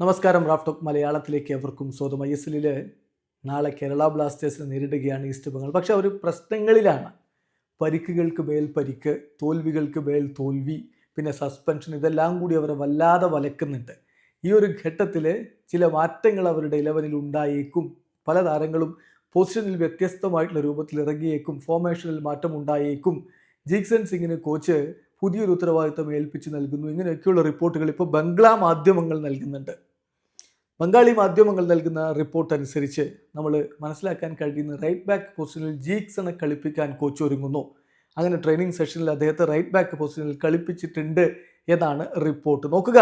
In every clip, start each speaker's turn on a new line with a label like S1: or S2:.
S1: നമസ്കാരം റാഫ്റ്റോക്ക് മലയാളത്തിലേക്ക് എവർക്കും സ്വന്തം ഐ എസ് എല്ലിൽ നാളെ കേരള ബ്ലാസ്റ്റേഴ്സിനെ നേരിടുകയാണ് ഈസ്റ്റ് ബംഗാൾ പക്ഷെ അവർ പ്രശ്നങ്ങളിലാണ്. പരിക്കുകൾക്ക് മേൽ പരിക്ക് തോൽവികൾക്ക് മേൽ തോൽവി പിന്നെ സസ്പെൻഷൻ ഇതെല്ലാം കൂടി അവരെ വല്ലാതെ വലക്കുന്നുണ്ട് ഈ ഒരു ഘട്ടത്തിൽ ചില മാറ്റങ്ങൾ അവരുടെ ഇലവനിൽ ഉണ്ടായേക്കും. പല താരങ്ങളും പൊസിഷനിൽ വ്യത്യസ്തമായിട്ടുള്ള രൂപത്തിൽ ഇറങ്ങിയേക്കും. ഫോർമേഷനിൽ മാറ്റം ഉണ്ടായേക്കും. ജീക്സൺ സിംഗിന് കോച്ച് പുതിയൊരു ഉത്തരവാദിത്തം ഏൽപ്പിച്ച് നൽകുന്നു. ഇങ്ങനെയൊക്കെയുള്ള റിപ്പോർട്ടുകൾ ഇപ്പോൾ ബംഗ്ലാ മാധ്യമങ്ങൾ നൽകുന്നുണ്ട്. ബംഗാളി മാധ്യമങ്ങൾ നൽകുന്ന റിപ്പോർട്ട് അനുസരിച്ച് നമ്മൾ മനസ്സിലാക്കാൻ കഴിയുന്ന റൈറ്റ് ബാക്ക് പൊസിഷനിൽ ജീക്സണെ കളിപ്പിക്കാൻ കോച്ച് ഒരുങ്ങുന്നു. അങ്ങനെ ട്രെയിനിങ് സെഷനിൽ അദ്ദേഹത്തെ റൈറ്റ് ബാക്ക് പൊസിഷനിൽ കളിപ്പിച്ചിട്ടുണ്ട് എന്നാണ് റിപ്പോർട്ട് നോക്കുക.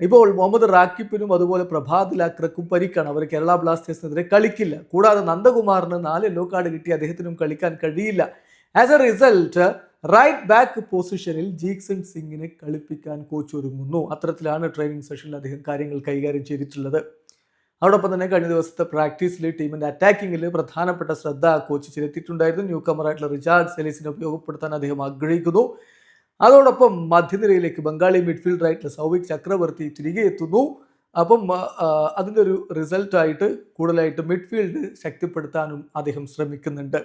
S1: ഇപ്പോൾ മുഹമ്മദ് റാക്കിപ്പിനും അതുപോലെ പ്രഭാത് ലാക്രക്കും പരിക്കാണ്. അവർ കേരള ബ്ലാസ്റ്റേഴ്സിനെതിരെ കളിക്കില്ല. കൂടാതെ നന്ദകുമാറിന് നാല് യെല്ലോ കാർഡ് കിട്ടി. അദ്ദേഹത്തിനും കളിക്കാൻ കഴിയില്ല. As a result right back പൊസിഷനിൽ ജീക്സൺ സിംഗിനെ കളിപ്പിക്കാൻ കോച്ച് ഒരുങ്ങുന്നു. അത്തരത്തിലാണ് ട്രെയിനിങ് സെഷനിൽ അദ്ദേഹം കാര്യങ്ങൾ കൈകാര്യം ചെയ്തിട്ടുള്ളത്. അതോടൊപ്പം തന്നെ കഴിഞ്ഞ ദിവസത്തെ പ്രാക്ടീസിൽ ടീമിന്റെ അറ്റാക്കിങ്ങിൽ പ്രധാനപ്പെട്ട ശ്രദ്ധ കോച്ച് ചെലുത്തിയിട്ടുണ്ടായിരുന്നു. ന്യൂ കമറായിട്ടുള്ള റിച്ചാർഡ് സെലീസിനെ ഉപയോഗപ്പെടുത്താൻ അദ്ദേഹം ആഗ്രഹിക്കുന്നു. അതോടൊപ്പം മധ്യനിരയിലേക്ക് ബംഗാളി മിഡ്ഫീൽഡറായിട്ടുള്ള സൗവിക് ചക്രവർത്തി തിരികെ എത്തുന്നു. അപ്പം അതിന്റെ ഒരു റിസൾട്ടായിട്ട് കൂടുതലായിട്ട് മിഡ്ഫീൽഡ് ശക്തിപ്പെടുത്താനും അദ്ദേഹം ശ്രമിക്കുന്നുണ്ട്.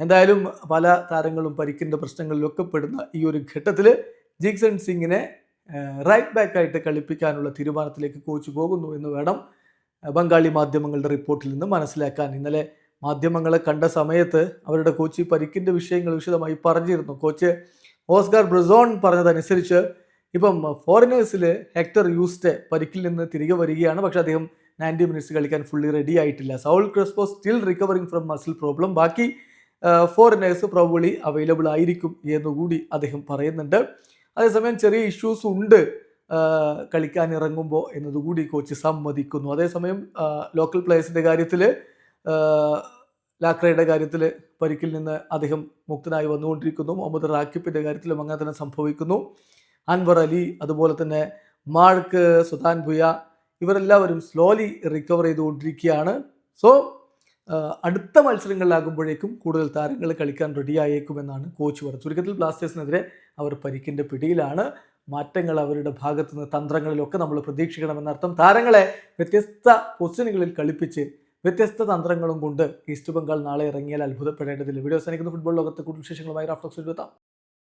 S1: എന്തായാലും പല താരങ്ങളും പരിക്കിന്റെ പ്രശ്നങ്ങളിലൊക്കെ പെടുന്ന ഈ ഒരു ഘട്ടത്തിൽ ജിക്സൺ സിംഗിനെ റൈറ്റ് ബാക്ക് ആയിട്ട് കളിപ്പിക്കാനുള്ള തീരുമാനത്തിലേക്ക് കോച്ച് പോകുന്നു എന്ന് വേണം ബംഗാളി മാധ്യമങ്ങളുടെ റിപ്പോർട്ടിൽ നിന്ന് മനസ്സിലാക്കാൻ. ഇന്നലെ മാധ്യമങ്ങളെ കണ്ട സമയത്ത് അവരുടെ കോച്ച് പരിക്കിന്റെ വിഷയങ്ങൾ വിശദമായി പറഞ്ഞിരുന്നു. കോച്ച് ഓസ്കാർ ബ്രസോൺ പറഞ്ഞതനുസരിച്ച് ഇപ്പം ഫോറിനേഴ്സിൽ ഹെക്ടർ യൂസ്റ്റെ പരിക്കിൽ നിന്ന് തിരികെ വരികയാണ്. പക്ഷേ അദ്ദേഹം നയന്റി മിനിറ്റ്സ് കളിക്കാൻ ഫുള്ളി റെഡി ആയിട്ടില്ല. Saul Crespo still recovering from muscle problem ബാക്കി ഫോറിനേഴ്സ് പ്രോബ്ലി അവൈലബിൾ ആയിരിക്കും എന്നുകൂടി അദ്ദേഹം പറയുന്നുണ്ട്. അതേസമയം ചെറിയ ഇഷ്യൂസ് ഉണ്ട് കളിക്കാൻ ഇറങ്ങുമ്പോൾ എന്നതുകൂടി കോച്ച് സമ്മതിക്കുന്നു. അതേസമയം ലോക്കൽ പ്ലേയേഴ്സിന്റെ കാര്യത്തിൽ ലാക്രയുടെ കാര്യത്തിൽ പരിക്കിൽ നിന്ന് അദ്ദേഹം മുക്തനായി വന്നുകൊണ്ടിരിക്കുന്നു. മുഹമ്മദ് റാക്കിപ്പിന്റെ കാര്യത്തിലും അങ്ങനെ തന്നെ സംഭവിക്കുന്നു. അൻവർ അലി അതുപോലെ തന്നെ മാർക്ക് സുധാൻ ഭുയ ഇവരെല്ലാവരും സ്ലോലി റിക്കവർ ചെയ്തുകൊണ്ടിരിക്കുകയാണ്. സോ അടുത്ത മത്സരങ്ങളിലാകുമ്പോഴേക്കും കൂടുതൽ താരങ്ങൾ കളിക്കാൻ റെഡിയായേക്കുമെന്നാണ് കോച്ച് പറഞ്ഞത്. ചുരുക്കത്തിൽ ബ്ലാസ്റ്റേഴ്സിനെതിരെ അവർ പരിക്കിന്റെ പിടിയിലാണ്. മാറ്റങ്ങൾ അവരുടെ ഭാഗത്തു നിന്ന് തന്ത്രങ്ങളിലൊക്കെ നമ്മൾ പ്രതീക്ഷിക്കണമെന്നർത്ഥം താരങ്ങളെ വ്യത്യസ്ത പൊസിഷനുകളിൽ കളിപ്പിച്ച് വ്യത്യസ്ത തന്ത്രങ്ങളും കൊണ്ട് ഈസ്റ്റ് ബംഗാൾ നാളെ ഇറങ്ങിയാൽ അത്ഭുതപ്പെടേണ്ടതില്ല. വീഡിയോ സനിക്കുന്ന ഫുട്ബോൾ ലോകത്തെ കൂടുതൽ വിശേഷങ്ങളുമായി റാഫ്റ്റോക്സ് എഴുതാം